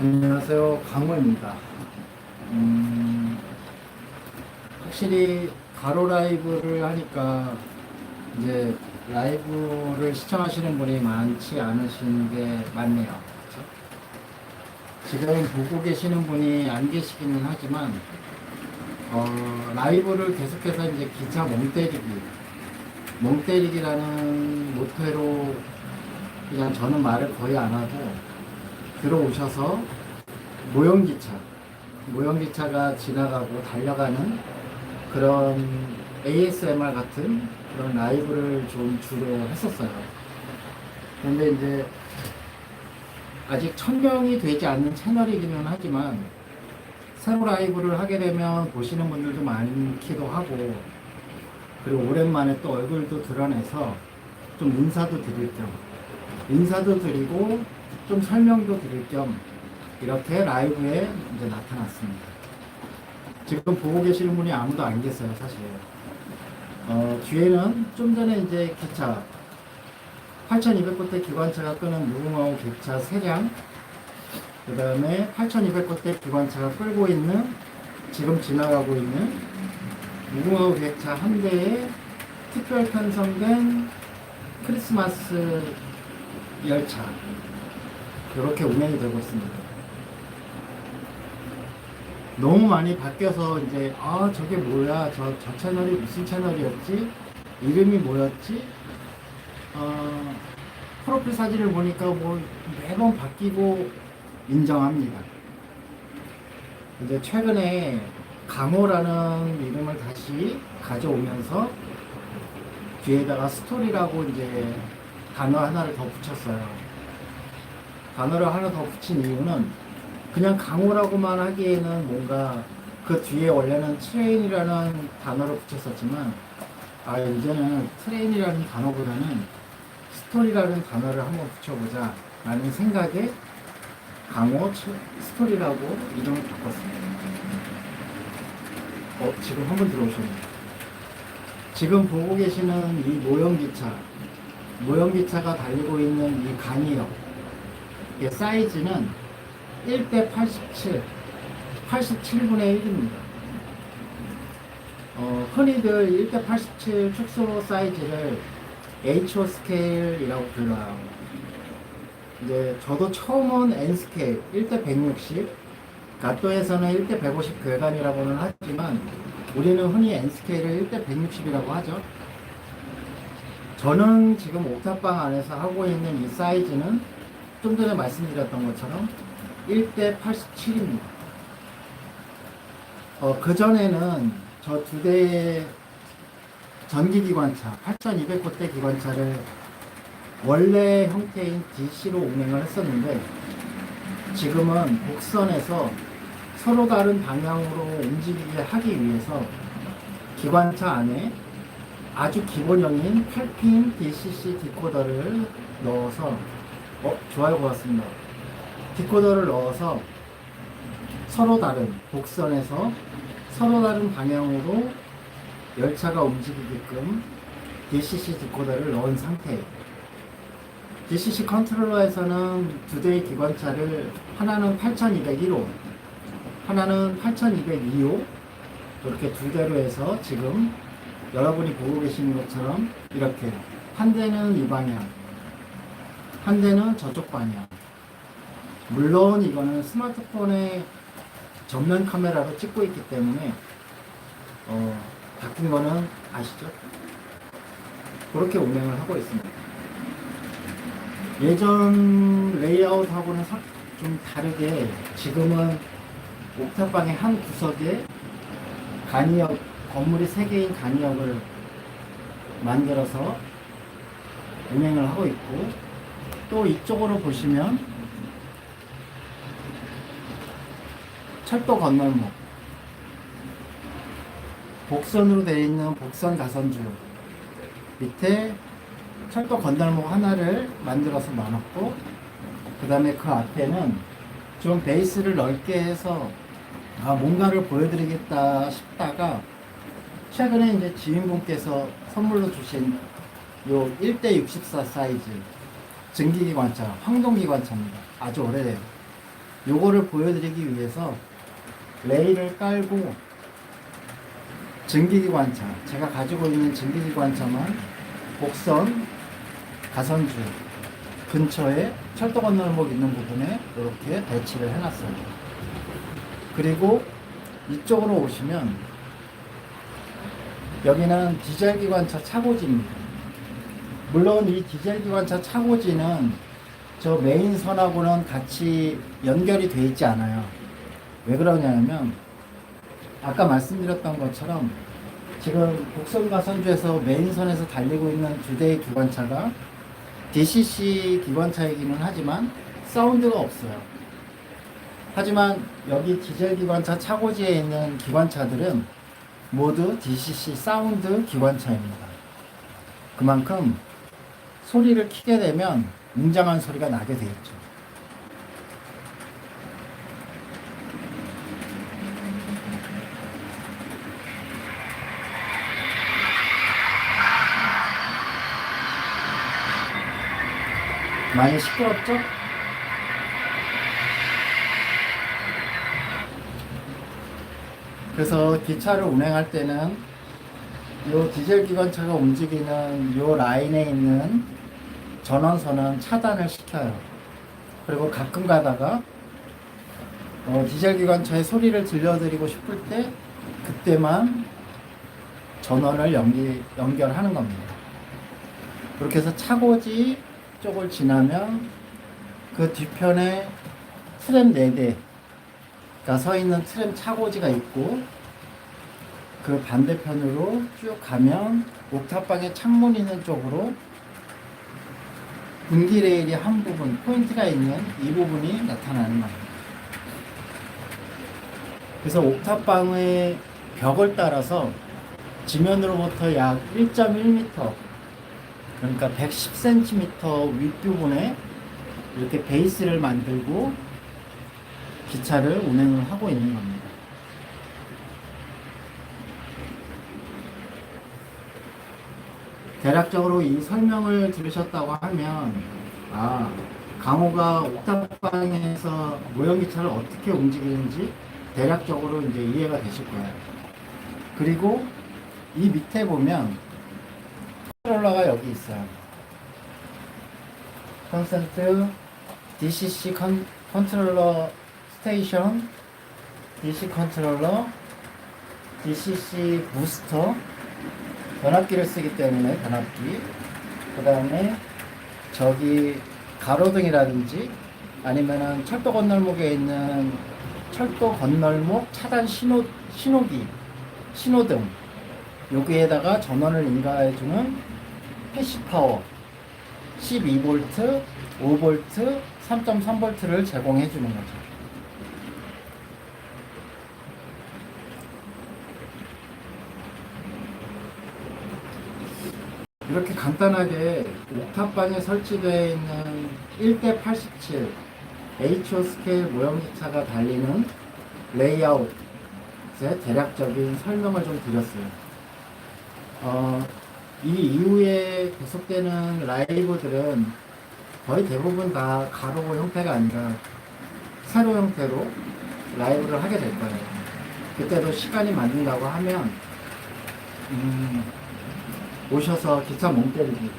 안녕하세요. 강호입니다. 음, 확실히 가로 라이브를 하니까 이제 라이브를 시청하시는 분이 많지 않으신 게 맞네요. 그쵸? 지금 보고 계시는 분이 안 계시기는 하지만 어, 라이브를 계속해서 이제 기차 멍 때리기, 멍 때리기라는 모토로 그냥 저는 말을 거의 안 하고 들어오셔서 모형기차, 모형기차가 지나가고 달려가는 그런 ASMR 같은 그런 라이브를 좀 주로 했었어요. 근데 이제 아직 천명이 되지 않는 채널이기는 하지만 새로 라이브를 하게 되면 보시는 분들도 많기도 하고 그리고 오랜만에 또 얼굴도 드러내서 좀 인사도 드릴 겸 인사도 드리고 좀 설명도 드릴 겸 이렇게 라이브에 이제 나타났습니다. 지금 보고 계시는 분이 아무도 안 계세요, 사실. 어, 뒤에는 좀 전에 이제 기차 8,200곳대 기관차가 끄는 무궁화호 기차 3량, 그 다음에 8,200곳대 기관차가 끌고 있는 지금 지나가고 있는 무궁화호 기차 한 대에 특별 편성된 크리스마스 열차 이렇게 운행이 되고 있습니다. 너무 많이 바뀌어서 이제 아 저게 뭐야 저, 저 채널이 무슨 채널이었지 이름이 뭐였지 어, 프로필 사진을 보니까 뭐 매번 바뀌고 인정합니다. 이제 최근에 강호라는 이름을 다시 가져오면서 뒤에다가 스토리라고 이제 단어 하나를 더 붙였어요. 단어를 하나 더 붙인 이유는 그냥 강호라고만 하기에는 뭔가 그 뒤에 원래는 트레인이라는 단어를 붙였었지만 아 이제는 트레인이라는 단어보다는 스토리라는 단어를 한번 붙여보자 라는 생각에 강호 트- 스토리라고 이름을 바꿨습니다. 어 지금 한번 들어오셨네요. 지금 보고 계시는 이 모형기차 모형기차가 달리고 있는 이 간이역 이게 사이즈는 1대 87, 87분의 1입니다. 어, 흔히들 1대 87 축소 사이즈를 HO 스케일이라고 불러요. 이제 저도 처음은 N 스케일 1대 160, 가또에서는 1대 150 괴간이라고는 하지만 우리는 흔히 N 스케일을 1대 160이라고 하죠. 저는 지금 옥탑방 안에서 하고 있는 이 사이즈는 좀 전에 말씀드렸던 것처럼 1대 87입니다. 어, 그전에는 저 두 대의 전기기관차, 8200호대 기관차를 원래 형태인 DC로 운행을 했었는데 지금은 곡선에서 서로 다른 방향으로 움직이게 하기 위해서 기관차 안에 아주 기본형인 8핀 DCC 디코더를 넣어서 어? 좋아요 고맙습니다. 디코더를 넣어서 서로 다른 곡선에서 서로 다른 방향으로 열차가 움직이게끔 DCC 디코더를 넣은 상태예요. DCC 컨트롤러에서는 두 대의 기관차를 하나는 8201호 하나는 8202호 이렇게 두 대로 해서 지금 여러분이 보고 계시는 것처럼 이렇게 한 대는 이 방향, 한 대는 저쪽 방향. 물론 이거는 스마트폰의 전면 카메라로 찍고 있기 때문에 어, 바뀐 거는 아시죠? 그렇게 운행을 하고 있습니다. 예전 레이아웃하고는 사- 좀 다르게 지금은 옥탑방의 한 구석에 간이역 건물이 세 개인 간이역을 만들어서 운행을 하고 있고 또 이쪽으로 보시면 철도 건널목. 복선으로 되어 있는 복선 가선주. 밑에 철도 건널목 하나를 만들어서 놔놓고 그 다음에 그 앞에는 좀 베이스를 넓게 해서 아 뭔가를 보여드리겠다 싶다가 최근에 이제 지인분께서 선물로 주신 요 1대 64 사이즈 증기기관차, 황동기관차입니다. 아주 오래돼요. 요거를 보여드리기 위해서 레일을 깔고 증기기관차 제가 가지고 있는 증기기관차만 곡선 가선주 근처에 철도 건널목 있는 부분에 이렇게 배치를 해놨어요. 그리고 이쪽으로 오시면 여기는 디젤 기관차 차고지입니다. 물론 이 디젤 기관차 차고지는 저 메인선하고는 같이 연결이 돼 있지 않아요. 왜 그러냐면 아까 말씀드렸던 것처럼 지금 곡선가선주에서 메인선에서 달리고 있는 두 대의 기관차가 DCC 기관차이기는 하지만 사운드가 없어요. 하지만 여기 디젤 기관차 차고지에 있는 기관차들은 모두 DCC 사운드 기관차입니다. 그만큼 소리를 키게 되면 웅장한 소리가 나게 돼 있죠. 많이 시끄럽죠? 그래서 기차를 운행할 때는 이 디젤 기관차가 움직이는 이 라인에 있는 전원선은 차단을 시켜요. 그리고 가끔 가다가 어, 디젤 기관차의 소리를 들려드리고 싶을 때 그때만 전원을 연기, 연결하는 겁니다. 그렇게 해서 차고지 쪽을 지나면 그 뒤편에 트램 4대가 서 있는 트램 차고지가 있고 그 반대편으로 쭉 가면 옥탑방에 창문 있는 쪽으로 분기 레일이 한 부분 포인트가 있는 이 부분이 나타나는 겁니다. 그래서 옥탑방의 벽을 따라서 지면으로부터 약 1.1m 그러니까 110cm 윗부분에 이렇게 베이스를 만들고 기차를 운행을 하고 있는 겁니다. 대략적으로 이 설명을 들으셨다고 하면 아 강호가 옥탑방에서 모형기차를 어떻게 움직이는지 대략적으로 이제 이해가 되실 거예요. 그리고 이 밑에 보면 컨트롤러가 여기 있어요. 컨센트 DCC 컨, 컨트롤러 스테이션 DC 컨트롤러 DCC 부스터 변압기를 쓰기 때문에 변압기 그 다음에 저기 가로등이라든지 아니면은 철도 건널목에 있는 철도 건널목 차단 신호 신호기 신호등 여기에다가 전원을 인가해주는 패시파워 12V, 5V, 3.3V를 제공해주는 거죠. 이렇게 간단하게 옥탑방에 설치되어 있는 1대 87 HO 스케일 모형기차가 달리는 레이아웃의 대략적인 설명을 좀 드렸어요. 어, 이 이후에 계속되는 라이브들은 거의 대부분 다 가로 형태가 아니라 세로 형태로 라이브를 하게 될 거예요. 그때도 시간이 맞는다고 하면 음, 오셔서 기차 멍 때리기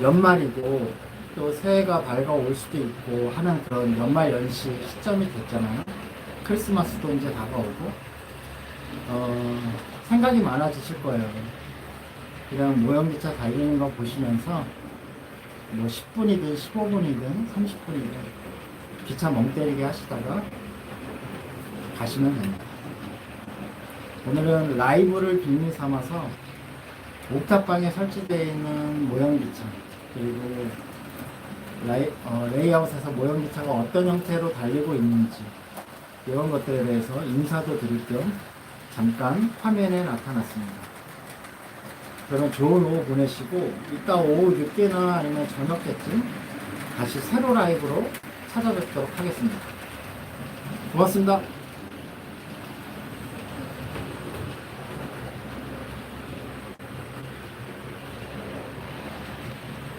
연말이고 또 새해가 밝아올 수도 있고 하는 그런 연말 연시 시점이 됐잖아요. 크리스마스도 이제 다가오고 어, 생각이 많아지실 거예요. 그냥 모형기차 달리는 거 보시면서 뭐 10분이든 15분이든 30분이든 기차 멍 때리게 하시다가 가시면 됩니다. 오늘은 라이브를 빌미 삼아서 옥탑방에 설치되어 있는 모형기차 그리고 라이, 어, 레이아웃에서 모형기차가 어떤 형태로 달리고 있는지 이런 것들에 대해서 인사도 드릴 겸 잠깐 화면에 나타났습니다. 그러면 좋은 오후 보내시고 이따 오후 늦게나 아니면 저녁 때쯤 다시 새로 라이브로 찾아뵙도록 하겠습니다. 고맙습니다.